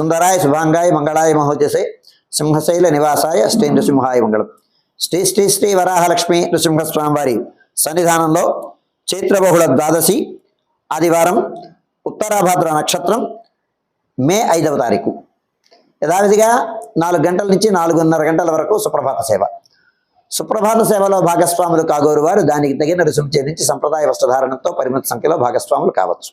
సుందరాయ శుభాంగాయ మంగళాయ మహోజసే సింహశైల నివాసాయ శ్రీ నృసింహాయ మంగళం. శ్రీ శ్రీ శ్రీ వరాహలక్ష్మి నృసింహస్వామి వారి సన్నిధానంలో చైత్రబహుళ ద్వాదశి ఆదివారం ఉత్తరాభాద్ర నక్షత్రం మే ఐదవ తారీఖు. యథావిధిగా నాలుగు గంటల నుంచి నాలుగున్నర గంటల వరకు సుప్రభాత సేవ. సుప్రభాత సేవలో భాగస్వాములు కాగోరు వారు దానికి తగిన రుసుము చెల్లించి సంప్రదాయ వస్త్రధారణతో పరిమిత సంఖ్యలో భాగస్వాములు కావచ్చు.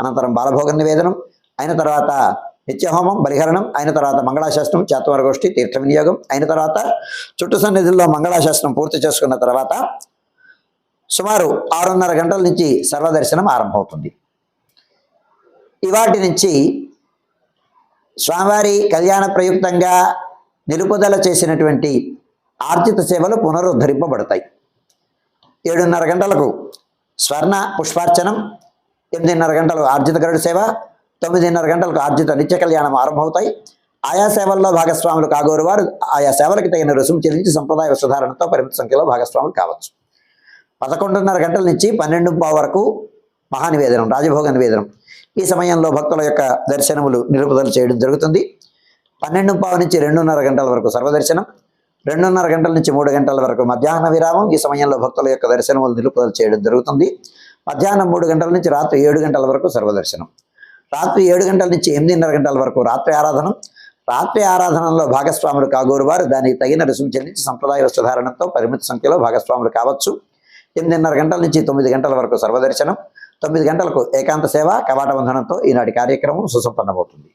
అనంతరం బాలభోగ నివేదనం అయిన తర్వాత నిత్యహోమం బలిహరణం అయిన తర్వాత మంగళాశాస్త్రం చేతవరగోష్ఠి తీర్థ వినియోగం అయిన తర్వాత చుట్టు సన్నిధుల్లో మంగళాశాస్త్రం పూర్తి చేసుకున్న తర్వాత సుమారు ఆరున్నర గంటల నుంచి సర్వదర్శనం ఆరంభమవుతుంది. ఇవాటి నుంచి స్వామివారి కళ్యాణ ప్రయుక్తంగా నిలుపుదల చేసినటువంటి ఆర్జిత సేవలు పునరుద్ధరింపబడతాయి. ఏడున్నర గంటలకు స్వర్ణ పుష్పార్చనం ఎనిమిదిన్నర గంటలకు ఆర్జిత గరుడు సేవ తొమ్మిదిన్నర గంటలకు ఆర్జిత నిత్య కళ్యాణం ఆరంభమవుతాయి. ఆయా సేవల్లో భాగస్వాములు కాగోరు వారు ఆయా సేవలకు తగిన రుసుము చెల్లించి సంప్రదాయ సుధారణతో పరిమిత సంఖ్యలో భాగస్వాములు కావచ్చు. పదకొండున్నర గంటల నుంచి పన్నెండు పావు వరకు మహానివేదనం రాజభోగ నివేదనం. ఈ సమయంలో భక్తుల యొక్క దర్శనములు నిలుపుదల చేయడం జరుగుతుంది. పన్నెండు పావు నుంచి రెండున్నర గంటల వరకు సర్వదర్శనం రెండున్నర గంటల నుంచి మూడు గంటల వరకు మధ్యాహ్న విరామం. ఈ సమయంలో భక్తుల యొక్క దర్శనములు నిలుపుదల చేయడం జరుగుతుంది. మధ్యాహ్నం మూడు గంటల నుంచి రాత్రి ఏడు గంటల వరకు సర్వదర్శనం. రాత్రి ఏడు గంటల నుంచి ఎనిమిదిన్నర గంటల వరకు రాత్రి ఆరాధనం. రాత్రి ఆరాధనలో భాగస్వాములు కాగోరు వారు దానికి తగిన రుసుము చెల్లించి సంప్రదాయ వస్త్రధారణతో పరిమిత సంఖ్యలో భాగస్వాములు కావచ్చు. ఎనిమిదిన్నర గంటల నుంచి తొమ్మిది గంటల వరకు సర్వదర్శనం. తొమ్మిది గంటలకు ఏకాంత సేవ కవాట బంధనంతో ఈనాటి కార్యక్రమం సుసంపన్నమవుతుంది.